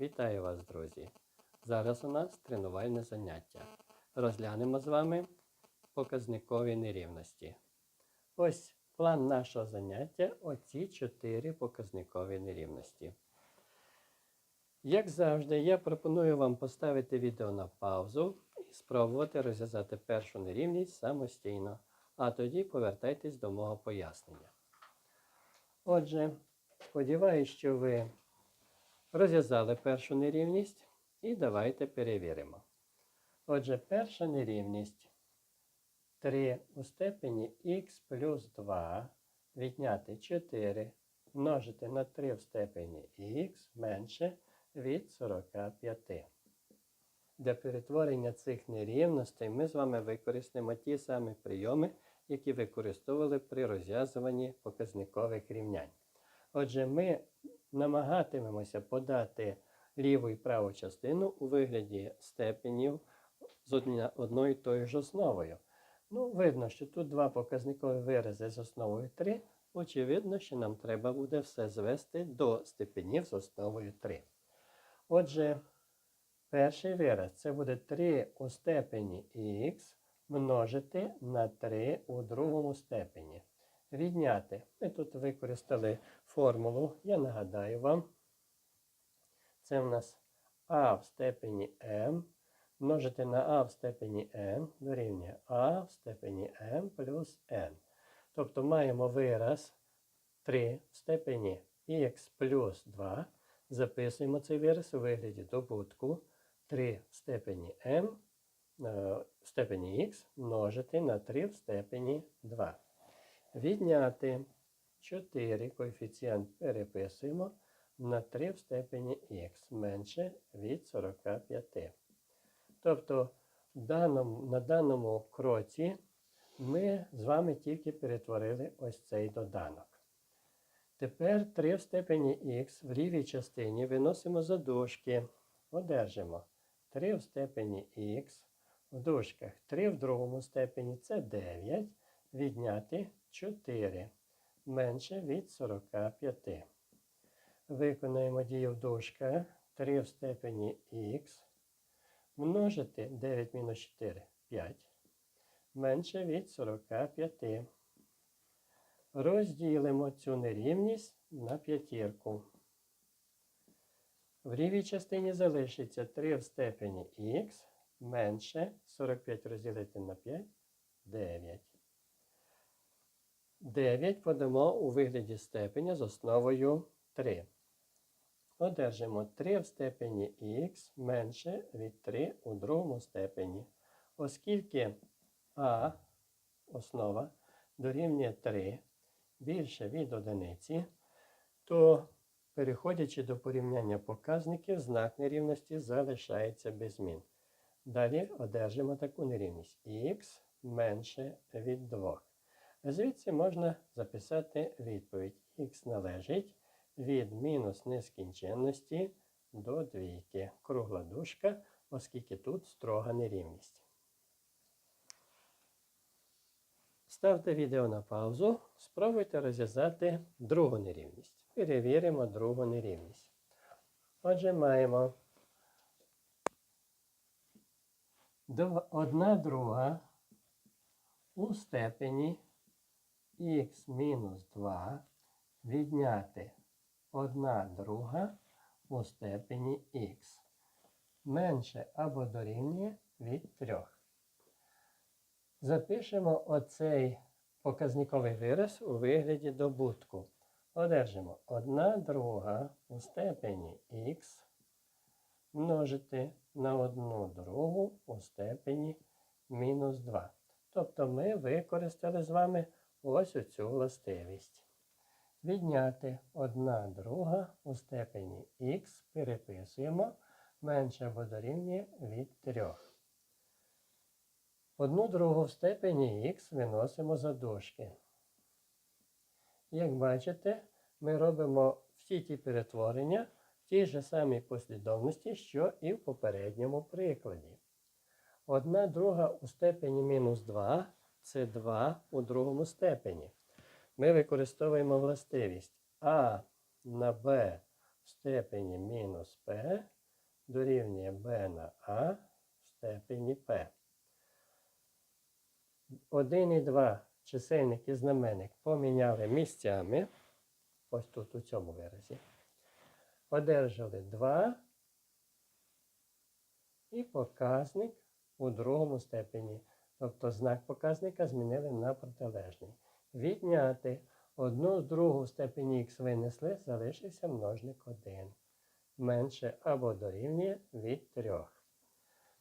Вітаю вас, друзі! Зараз у нас тренувальне заняття. Розглянемо з вами показникові нерівності. Ось план нашого заняття оці чотири показникові нерівності. Як завжди, я пропоную вам поставити відео на паузу і спробувати розв'язати першу нерівність самостійно, а тоді повертайтесь до мого пояснення. Отже, сподіваюся, що ви розв'язали першу нерівність і давайте перевіримо. Отже, перша нерівність 3 у степені х плюс 2 відняти 4 множити на 3 в степені х менше від 45. Для перетворення цих нерівностей ми з вами використаємо ті самі прийоми, які використовували при розв'язуванні показникових рівнянь. Отже, ми намагатимемося подати ліву і праву частину у вигляді степенів з одною і тою ж основою. Ну, видно, що тут два показникові вирази з основою 3. Очевидно, що нам треба буде все звести до степенів з основою 3. Отже, перший вираз це буде 3 у степені х множити на 3 у другому степені. Відняти. Ми тут використали формулу, я нагадаю вам. Це в нас а в степені m множити на а в степені n дорівнює а в степені m плюс n. Тобто маємо вираз 3 в степені х плюс 2. Записуємо цей вираз у вигляді добутку 3 в степені m е, в степені х множити на 3 в степені 2. Відняти 4 коефіцієнт переписуємо на 3 в степені х менше від 45. Тобто даному, на даному кроці ми з вами тільки перетворили ось цей доданок. Тепер 3 в степені х в лівій частині виносимо за дужки. Одержимо 3 в степені х в дужках 3 в другому степені це 9, відняти 4 менше від 45. Виконаємо дію в дужках 3 в степені х множити 9 мінус 4 5 менше від 45. Розділимо цю нерівність на п'ятірку. В лівій частині залишиться 3 в степені х менше 45 розділити на 5 9. 9 подамо у вигляді степеня з основою 3. Одержимо 3 в степені х менше від 3 у другому степені. Оскільки а основа дорівнює 3 більше від одиниці, то, переходячи до порівняння показників, знак нерівності залишається без змін. Далі одержимо таку нерівність х менше від 2. Звідси можна записати відповідь. Х належить від мінус нескінченності до двійки. Кругла дужка, оскільки тут строга нерівність. Ставте відео на паузу, спробуйте розв'язати другу нерівність. Перевіримо другу нерівність. Отже, маємо дв- одна друга у степені х мінус 2 відняти 1 друга у степені х менше або дорівнює від 3. Запишемо оцей показниковий вираз у вигляді добутку. Одержимо 1 друга у степені х множити на 1 другу у степені мінус 2. Тобто ми використали з вами ось оцю властивість. Відняти 1 друга у степені х переписуємо менше або дорівнює від 3. Одну другу в степені х виносимо за дужки. Як бачите, ми робимо всі ті перетворення в тій же самій послідовності, що і в попередньому прикладі. Одна друга у степені мінус 2 це 2 у другому степені. Ми використовуємо властивість а на b в степені мінус p дорівнює b на a в степені p. 1 і 2 чисельник і знаменник поміняли місцями. Ось тут у цьому виразі. Одержали 2 і показник у другому степені. Тобто знак показника змінили на протилежний. Відняти одну з другу в степені х винесли, залишився множник 1. Менше або дорівнює від 3.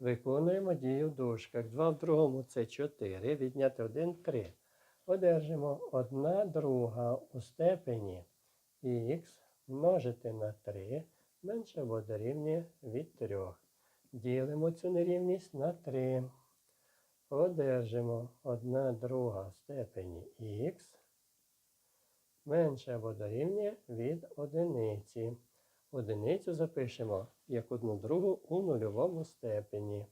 Виконуємо дію в дужках. 2 в другому це 4. Відняти 1 3. Одержимо 1 друга у степені х множити на 3 менше або дорівнює від 3. Ділимо цю нерівність на 3. Одержимо 1 друга степені х менше або дорівнює від одиниці. Одиницю запишемо як одну другу у нульовому степені.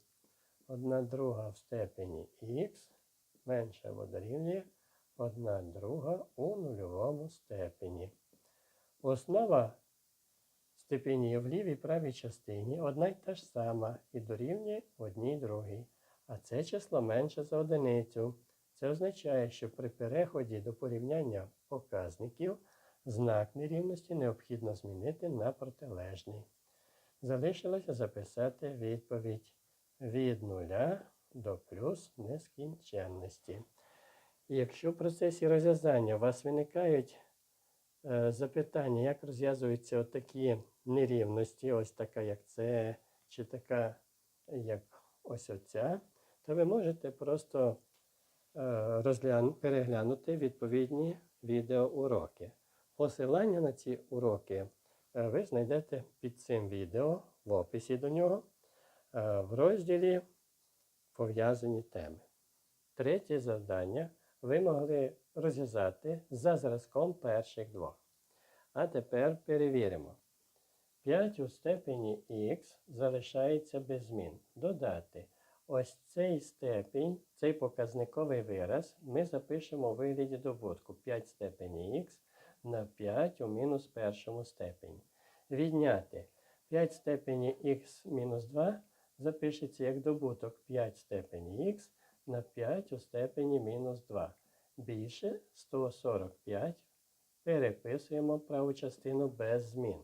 Одна друга в степені х менше або дорівнює 1 друга у нульовому степені. Основа степенів в лівій правій частині одна й та ж сама і дорівнює одній другій. А це число менше за одиницю. Це означає, що при переході до порівняння показників знак нерівності необхідно змінити на протилежний. Залишилося записати відповідь від нуля до плюс нескінченності. Якщо в процесі розв'язання у вас виникають е, запитання, як розв'язуються такі нерівності, ось така, як це, чи така, як ось оця, то ви можете просто е, переглянути відповідні відеоуроки. Посилання на ці уроки е, ви знайдете під цим відео в описі до нього е, в розділі Пов'язані теми. Третє завдання ви могли розв'язати за зразком перших двох. А тепер перевіримо. 5 у степені х залишається без змін. Додати ось цей степінь, цей показниковий вираз ми запишемо у вигляді добутку 5 в степені х на 5 у мінус першому степені. Відняти 5 в степені х мінус 2 запишеться як добуток 5 в степені х на 5 у степені мінус 2. Більше 145 переписуємо праву частину без змін.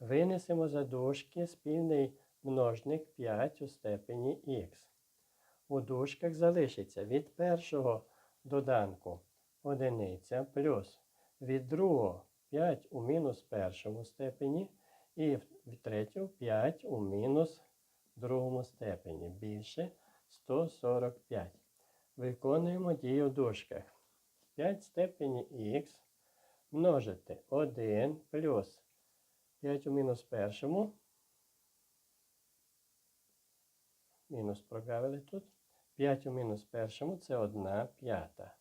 Винесемо за дужки спільний множник 5 у степені х. У дужках залишиться від першого доданку одиниця плюс від другого 5 у мінус першому степені і від третього 5 у мінус другому степені. Більше 145. Виконуємо дію в дужках. 5 в степені х множити 1 плюс 5 у мінус першому. Мінус прогавили тут. 5 у мінус першому це 1 п'ята.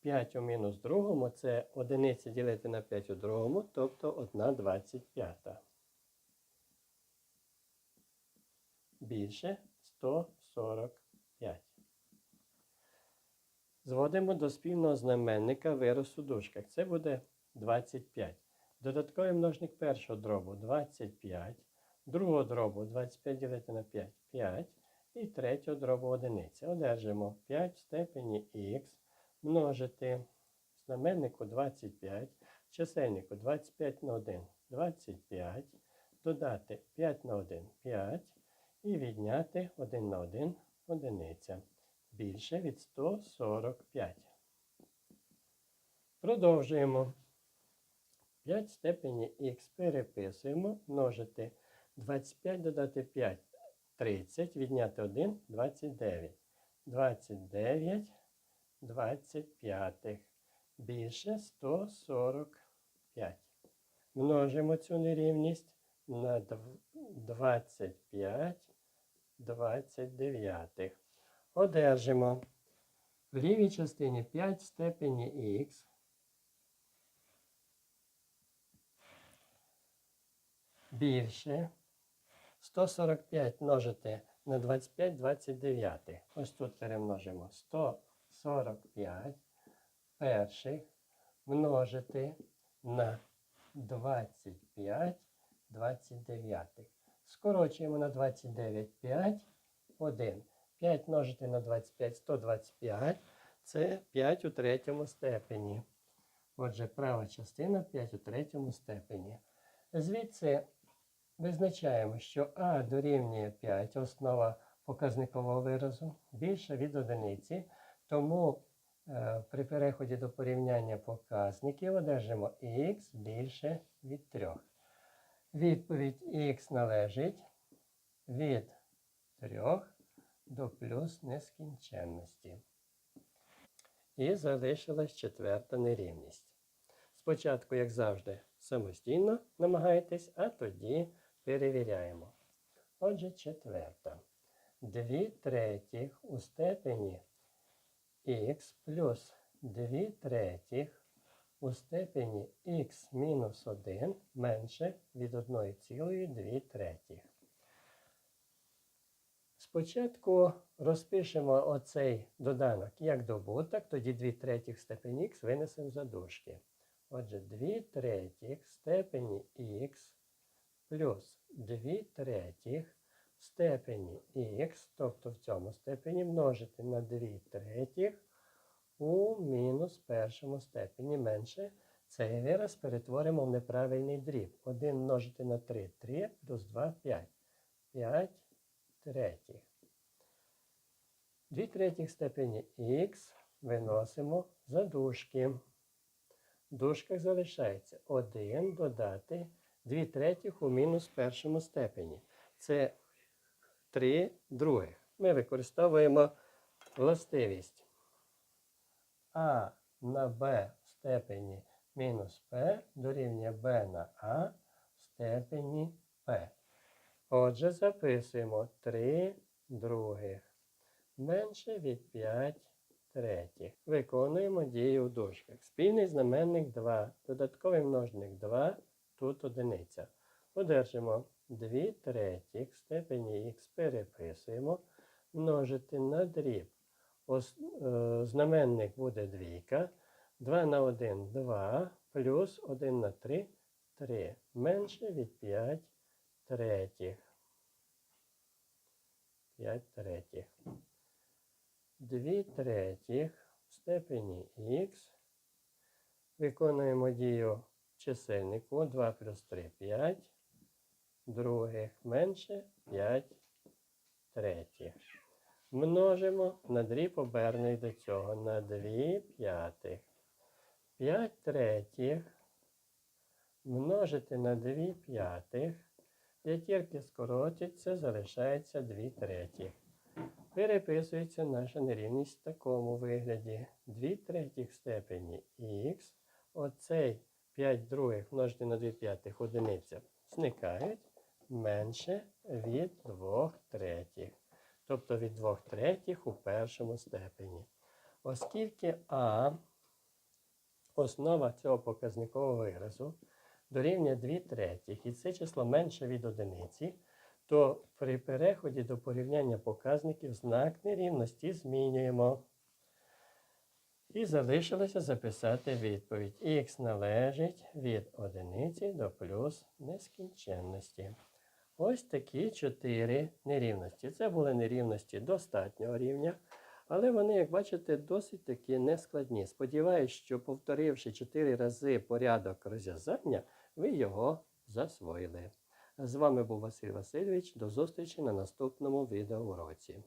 5 у мінус другому це одиниця ділити на 5 у другому, тобто 1 25. Більше 145. Зводимо до спільного знаменника вираз у. Це буде 25. Додатковий множник першого дробу 25, другого дробу 25 ділити на 5 5 і третього дробу одиниця. Одержимо 5 в степені х множити знаменнику 25, чисельнику 25 на 1 25, додати 5 на 1 5 і відняти 1 на 1 одиниця. Більше від 145. Продовжуємо. 5 в степені х переписуємо, множити 25 додати 5 30, відняти 1 29. 29 25. Більше 145. Множимо цю нерівність на дв- 25 29. Одержимо в лівій частині 5 в степені х більше 145 множити на 25 29. Ось тут перемножимо 145 перших множити на 25 29. Скорочуємо на 29 5, 1. 5 множити на 25 125. Це 5 у третьому степені. Отже, права частина 5 у третьому степені. Звідси визначаємо, що А дорівнює 5, основа показникового виразу, більше від одиниці. Тому е, при переході до порівняння показників одержимо х більше від 3. Відповідь х належить від 3 до плюс нескінченності. І залишилась четверта нерівність. Спочатку, як завжди, самостійно намагайтесь, а тоді перевіряємо. Отже, четверта. 2 третіх у степені х плюс 2 третіх у степені х мінус 1 менше від 1,2 третіх. Спочатку розпишемо оцей доданок як добуток, тоді 2 третіх степені х винесемо за дужки. Отже, 2 третіх степені х плюс 2 третіх в степені х, тобто в цьому степені множити на 2 третіх у мінус першому степені менше. Цей вираз перетворимо в неправильний дріб. 1 множити на 3 3 плюс 2 5. 5 третіх. 2 третіх степені х виносимо за дужки. В дужках залишається 1 додати 2 третіх у мінус першому степені. Це 3 других. Ми використовуємо властивість а на b в степені мінус p дорівнює b на а в степені p. Отже, записуємо 3 других менше від 5 третіх. Виконуємо дію в дужках. Спільний знаменник 2, додатковий множник 2, тут одиниця. Одержимо 2 третіх в степені х переписуємо, множити на дріб. Ос, е, знаменник буде двійка. 2 на 1 2, плюс 1 на 3 3. Менше від 5 третіх. 5 третіх. 2 третіх в степені х. Виконуємо дію чисельнику 2 плюс 3 5. Других менше 5 третіх. Множимо на дріб оберний до цього на 2 п'ятих. 5 третіх множити на 2 п'ятих. П'ятірки скоротяться, залишається 2 третіх. Переписується наша нерівність в такому вигляді. 2 третіх степені х. Оцей 5 других множити на 2 п'ятих одиниця зникають менше від 2 третіх. Тобто від 2 третіх у першому степені. Оскільки А основа цього показникового виразу дорівнює 2 третіх, і це число менше від одиниці, то при переході до порівняння показників знак нерівності змінюємо. І залишилося записати відповідь. Х належить від одиниці до плюс нескінченності. Ось такі чотири нерівності. Це були нерівності достатнього рівня, але вони, як бачите, досить таки нескладні. Сподіваюсь, що повторивши чотири рази порядок розв'язання, ви його засвоїли. З вами був Василь Васильович. До зустрічі на наступному відеоуроці.